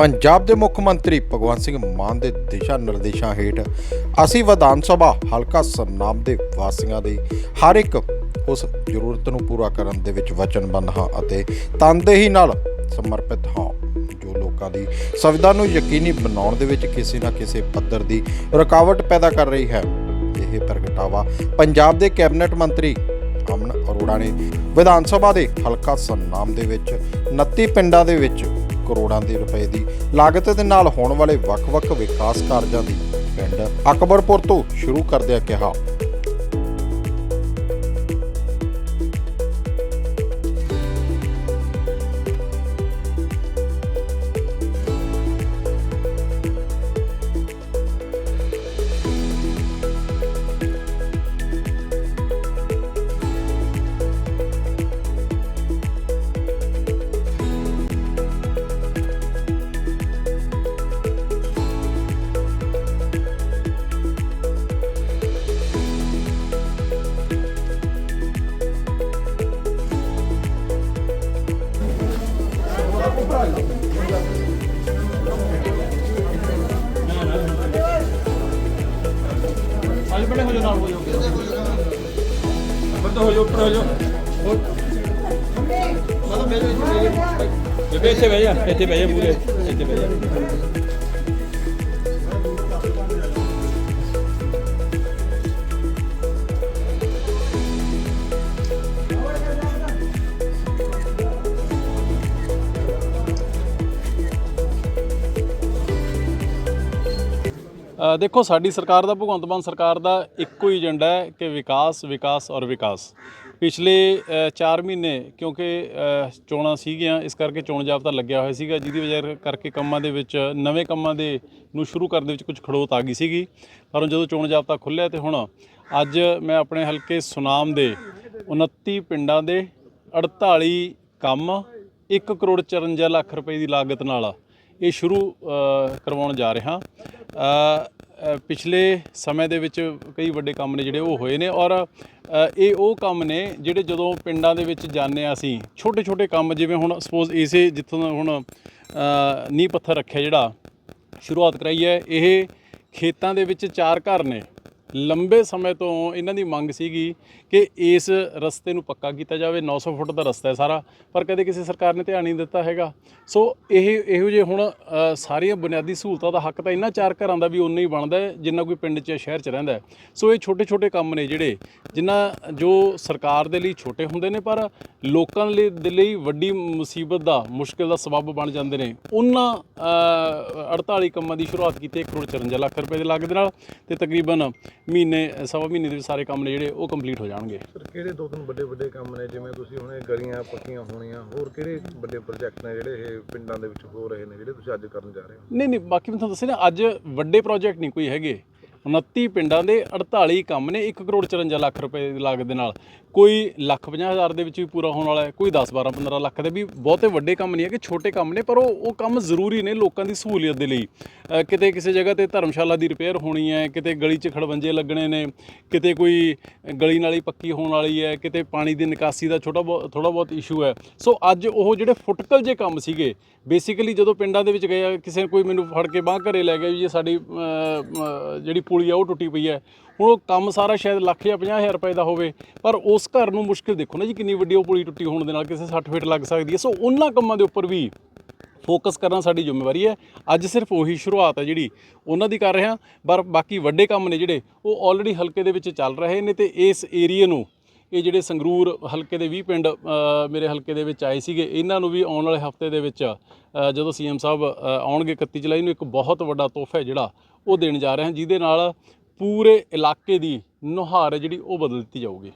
ਪੰਜਾਬ ਦੇ ਮੁੱਖ ਮੰਤਰੀ ਭਗਵੰਤ ਸਿੰਘ ਮਾਨ ਦੇ ਦਿਸ਼ਾ ਨਿਰਦੇਸ਼ਾਂ ਹੇਠ ਅਸੀਂ ਵਿਧਾਨ ਸਭਾ ਹਲਕਾ ਸਰਨਾਮ ਦੇ ਵਾਸੀਆਂ ਦੇ ਹਰ ਇੱਕ ਉਸ ਜ਼ਰੂਰਤ ਨੂੰ ਪੂਰਾ ਕਰਨ ਦੇ ਵਿੱਚ ਵਚਨਬੱਧ ਹਾਂ ਅਤੇ ਤਨਦੇਹੀ ਨਾਲ ਸਮਰਪਿਤ ਹਾਂ। ਜੋ ਲੋਕਾਂ ਦੀ ਸੁਵਿਧਾ ਨੂੰ ਯਕੀਨੀ ਬਣਾਉਣ ਦੇ ਵਿੱਚ ਕਿਸੇ ਨਾ ਕਿਸੇ ਪੱਧਰ ਦੀ ਰੁਕਾਵਟ ਪੈਦਾ ਕਰ ਰਹੀ ਹੈ। ਇਹ ਪ੍ਰਗਟਾਵਾ ਪੰਜਾਬ ਦੇ ਕੈਬਨਿਟ ਮੰਤਰੀ ਅਮਨ ਅਰੋੜਾ ਨੇ ਵਿਧਾਨ ਸਭਾ ਦੇ ਹਲਕਾ ਸੰਨਾਮ ਦੇ ਵਿੱਚ 29 ਪਿੰਡਾਂ ਦੇ ਵਿੱਚ ਕਰੋੜਾਂ ਦੇ ਰੁਪਏ ਦੀ ਲਾਗਤ ਦੇ ਨਾਲ ਹੋਣ ਵਾਲੇ ਵੱਖ-ਵੱਖ ਵਿਕਾਸ ਕਾਰਜਾਂ ਦੀ ਪਿੰਡ ਅਕਬਰਪੁਰ ਤੋਂ ਸ਼ੁਰੂ ਕਰਦਿਆਂ ਕਿਹਾ। ਅੱਜ ਹੋ ਜਾ ਨਾਲ ਹੋ ਜਾ ਬੰਦ ਹੋ ਜਾ ਉੱਪਰ ਹੋ ਜਾ ਮਤਲਬ ਮੇਰੇ ਵਿੱਚ ਇੱਥੇ ਬਹਿ ਜਾ, ਇੱਥੇ ਬਹਿ ਜਾ ਪੂਰੇ। ਇੱਥੇ ਬਹਿ ਜਾ। ਦੇਖੋ, ਸਾਡੀ ਸਰਕਾਰ ਦਾ, ਭਗਵੰਤ ਮਾਨ ਸਰਕਾਰ ਦਾ ਇੱਕੋ ਹੀ ਏਜੰਡਾ ਹੈ ਕਿ ਵਿਕਾਸ ਵਿਕਾਸ ਔਰ ਵਿਕਾਸ। ਪਿਛਲੇ 4 ਮਹੀਨੇ ਕਿਉਂਕਿ ਚੋਣਾਂ ਸੀਗੀਆਂ, ਇਸ ਕਰਕੇ ਚੋਣ ਜਾਬਤਾ ਲੱਗਿਆ ਹੋਇਆ ਸੀਗਾ, ਜਿਹਦੀ ਵਜ੍ਹਾ ਕਰਕੇ ਕੰਮਾਂ ਦੇ ਵਿੱਚ, ਨਵੇਂ ਕੰਮਾਂ ਦੇ ਨੂੰ ਸ਼ੁਰੂ ਕਰਨ ਦੇ ਵਿੱਚ ਕੁਝ ਖੜੋਤ ਆ ਗਈ ਸੀਗੀ। ਪਰ ਜਦੋਂ ਚੋਣ ਜਾਬਤਾ ਖੁੱਲਿਆ ਤੇ ਹੁਣ ਅੱਜ ਮੈਂ ਆਪਣੇ ਹਲਕੇ ਸੁਨਾਮ ਦੇ 29 ਪਿੰਡਾਂ ਦੇ 48 ਕੰਮ 1 ਕਰੋੜ 54 ਲੱਖ ਰੁਪਏ ਦੀ ਲਾਗਤ ਨਾਲ ਇਹ ਸ਼ੁਰੂ ਕਰਵਾਉਣ ਜਾ ਰਿਹਾ। ਪਿਛਲੇ ਸਮੇਂ ਦੇ ਵਿੱਚ ਕਈ ਵੱਡੇ ਕੰਮ ਨੇ ਜਿਹੜੇ ਉਹ ਹੋਏ ਨੇ ਔਰ ਇਹ ਉਹ ਕੰਮ ਨੇ ਜਿਹੜੇ ਜਦੋਂ ਪਿੰਡਾਂ ਦੇ ਵਿੱਚ ਜਾਂਦੇ ਹਾਂ ਅਸੀਂ ਛੋਟੇ ਛੋਟੇ ਕੰਮ ਜਿਵੇਂ ਹੁਣ ਸਪੋਜ਼ ਇਸੇ ਜਿੱਥੋਂ ਦਾ ਹੁਣ ਅ, ਨੀਂਹ ਪੱਥਰ ਰੱਖਿਆ ਜਿਹੜਾ ਸ਼ੁਰੂਆਤ ਕਰਾਈ ਹੈ ਇਹ ਖੇਤਾਂ ਦੇ ਵਿੱਚ ਚਾਰ ਘਰ ਨੇ। ਲੰਬੇ ਸਮੇਂ ਤੋਂ ਇਹਨਾਂ ਦੀ ਮੰਗ ਸੀਗੀ ਕਿ ਇਸ ਰਸਤੇ ਨੂੰ ਪੱਕਾ ਕੀਤਾ ਜਾਵੇ। 900 ਫੁੱਟ ਦਾ ਰਸਤਾ ਹੈ ਸਾਰਾ ਪਰ ਕਦੇ ਕਿਸੇ ਸਰਕਾਰ ਨੇ ਧਿਆਨ ਨਹੀਂ ਦਿੱਤਾ ਹੈਗਾ। ਸੋ ਇਹ ਇਹੋ ਜਿਹੇ ਹੁਣ ਸਾਰੀਆਂ ਬੁਨਿਆਦੀ ਸਹੂਲਤਾਂ ਦਾ ਹੱਕ ਤਾਂ ਇਹਨਾਂ ਚਾਰ ਘਰਾਂ ਦਾ ਵੀ ਉਨਾ ਹੀ ਬਣਦਾ ਹੈ ਜਿੰਨਾ ਕੋਈ ਪਿੰਡ 'ਚ ਸ਼ਹਿਰ 'ਚ ਰਹਿੰਦਾ ਸੋ ਇਹ ਛੋਟੇ ਛੋਟੇ ਕੰਮ ਨੇ ਜਿਹੜੇ ਜਿਨ੍ਹਾਂ ਜੋ ਸਰਕਾਰ ਦੇ ਲਈ ਛੋਟੇ ਹੁੰਦੇ ਨੇ ਪਰ ਲੋਕਾਂ ਲਈ ਦੇ ਲਈ ਵੱਡੀ ਮੁਸੀਬਤ ਦਾ ਮੁਸ਼ਕਿਲ ਦਾ ਸਬਬ ਬਣ ਜਾਂਦੇ ਨੇ। ਉਹਨਾਂ ਅ, 48 ਕੰਮਾਂ ਦੀ ਸ਼ੁਰੂਆਤ ਕੀਤੀ 1 ਕਰੋੜ 54 ਲੱਖ ਰੁਪਏ ਦੇ ਲਾਗਤ ਨਾਲ ਤੇ ਤਕਰੀਬਨ ਮਹੀਨੇ ਸਵਾ ਮਹੀਨੇ ਦੇ ਵਿੱਚ ਸਾਰੇ ਕੰਮ ਨੇ ਜਿਹੜੇ ਉਹ ਕੰਪਲੀਟ ਹੋ ਜਾਣਗੇ। ਸਰ ਕਿਹੜੇ ਦੋ ਤਿੰਨ ਵੱਡੇ ਵੱਡੇ ਕੰਮ ਨੇ ਜਿਵੇਂ ਤੁਸੀਂ ਹੁਣੇ ਗਲੀਆਂ ਪੱਕੀਆਂ ਹੋਣੀਆਂ ਹੋਰ ਕਿਹੜੇ ਵੱਡੇ ਪ੍ਰੋਜੈਕਟ ਨੇ ਜਿਹੜੇ ਇਹ ਪਿੰਡਾਂ ਦੇ ਵਿੱਚ ਹੋ ਰਹੇ ਨੇ ਜਿਹੜੇ ਤੁਸੀਂ ਅੱਜ ਕਰਨ ਜਾ ਰਹੇ ਹੋ? ਨਹੀਂ ਨਹੀਂ ਬਾਕੀ ਮੈਂ ਤੁਹਾਨੂੰ ਦੱਸਿਆ ਨਾ ਅੱਜ ਵੱਡੇ ਪ੍ਰੋਜੈਕਟ ਨਹੀਂ ਕੋਈ ਹੈਗੇ। 29 ਪਿੰਡਾਂ ਦੇ 48 ਕੰਮ ਨੇ 1 ਕਰੋੜ 54 ਲੱਖ ਰੁਪਏ ਦੀ ਲਾਗਤ ਦੇ ਨਾਲ। ਕੋਈ ਲੱਖ 50 ਹਜ਼ਾਰ ਦੇ ਵਿੱਚ ਵੀ ਪੂਰਾ ਹੋਣ ਵਾਲਾ ਹੈ, ਕੋਈ 10 12 15 ਲੱਖ ਦੇ ਵੀ ਬਹੁਤੇ ਵੱਡੇ ਕੰਮ ਨਹੀਂ ਹੈ ਕਿ ਛੋਟੇ ਕੰਮ ਨੇ, ਪਰ ਉਹ ਉਹ ਕੰਮ ਜ਼ਰੂਰੀ ਨੇ ਲੋਕਾਂ ਦੀ ਸਹੂਲੀਅਤ ਦੇ ਲਈ। ਕਿਤੇ ਕਿਸੇ ਜਗ੍ਹਾ ਤੇ ਧਰਮਸ਼ਾਲਾ ਦੀ ਰਿਪੇਅਰ ਹੋਣੀ ਹੈ, ਕਿਤੇ ਗਲੀ 'ਚ ਖੜਵੰਜੇ ਲੱਗਣੇ ਨੇ, ਕਿਤੇ ਕੋਈ ਗਲੀ ਨਾਲੀ ਪੱਕੀ ਹੋਣ ਵਾਲੀ ਹੈ, ਕਿਤੇ ਪਾਣੀ ਦੀ ਨਿਕਾਸੀ ਦਾ ਛੋਟਾ ਬਹੁਤ ਥੋੜਾ ਬਹੁਤ ਇਸ਼ੂ ਹੈ। ਸੋ ਅੱਜ ਉਹ ਜਿਹੜੇ ਫੁਟਕਲ ਜੇ ਕੰਮ ਸੀਗੇ ਬੇਸਿਕਲੀ ਜਦੋਂ ਪਿੰਡਾਂ ਦੇ ਵਿੱਚ ਗਏ ਕਿਸੇ ਕੋਈ ਮੈਨੂੰ ਫੜ ਕੇ ਬਾਂਹ ਘਰੇ ਲੈ ਗਿਆ ਵੀ ਇਹ ਸਾਡੀ ਜਿਹੜੀ ਪੁਲੀ ਆ, ਉਹ ਟੁੱਟੀ ਪਈ ਹੈ। ਹੁਣ ਉਹ ਕੰਮ ਸਾਰਾ ਸ਼ਾਇਦ ਲੱਖ ਜਾਂ 50000 ਰੁਪਏ ਦਾ ਹੋਵੇ, ਪਰ ਉਸ ਘਰ ਨੂੰ ਮੁਸ਼ਕਿਲ ਦੇਖੋ ਨਾ ਜੀ, ਕਿੰਨੀ ਵੱਡੀ ਉਹ ਪੁਲੀ ਟੁੱਟੀ ਹੋਣ ਦੇ ਨਾਲ ਕਿਸੇ 60 ਫੀਟ ਲੱਗ ਸਕਦੀ ਹੈ। ਸੋ ਉਹਨਾਂ ਕੰਮਾਂ ਦੇ ਉੱਪਰ ਵੀ ਫੋਕਸ ਕਰਨਾ ਸਾਡੀ ਜ਼ਿੰਮੇਵਾਰੀ ਹੈ। ਅੱਜ ਸਿਰਫ ਉਹੀ ਸ਼ੁਰੂਆਤ ਹੈ ਜਿਹੜੀ ਉਹਨਾਂ ਦੀ ਕਰ ਰਹੇ ਹਾਂ, ਪਰ ਬਾਕੀ ਵੱਡੇ ਕੰਮ ਨੇ ਜਿਹੜੇ, ਉਹ ਆਲਰੇਡੀ ਹਲਕੇ ਦੇ ਵਿੱਚ ਚੱਲ ਰਹੇ ਨੇ ਤੇ ਇਸ ਏਰੀਆ ਨੂੰ ਇਹ ਜਿਹੜੇ ਸੰਗਰੂਰ ਹਲਕੇ ਦੇ 20 ਪਿੰਡ ਮੇਰੇ ਹਲਕੇ ਦੇ ਵਿੱਚ ਆਏ ਸੀਗੇ ਇਹਨਾਂ ਨੂੰ ਵੀ ਆਉਣ ਵਾਲੇ ਹਫ਼ਤੇ ਦੇ ਵਿੱਚ ਅ, ਜਦੋਂ ਸੀਐਮ ਸਾਹਿਬ ਆਉਣਗੇ 31 ਜੁਲਾਈ ਨੂੰ ਇੱਕ ਬਹੁਤ ਵੱਡਾ ਤੋਹਫਾ ਹੈ ਜਿਹੜਾ ਉਹ ਦੇਣ ਜਾ ਰਹੇ ਹਾਂ ਜਿਹਦੇ ਨਾਲ ਪੂਰੇ ਇਲਾਕੇ ਦੀ ਨੁਹਾਰ ਹੈ ਜਿਹੜੀ ਉਹ ਬਦਲ ਦਿੱਤੀ ਜਾਊਗੀ।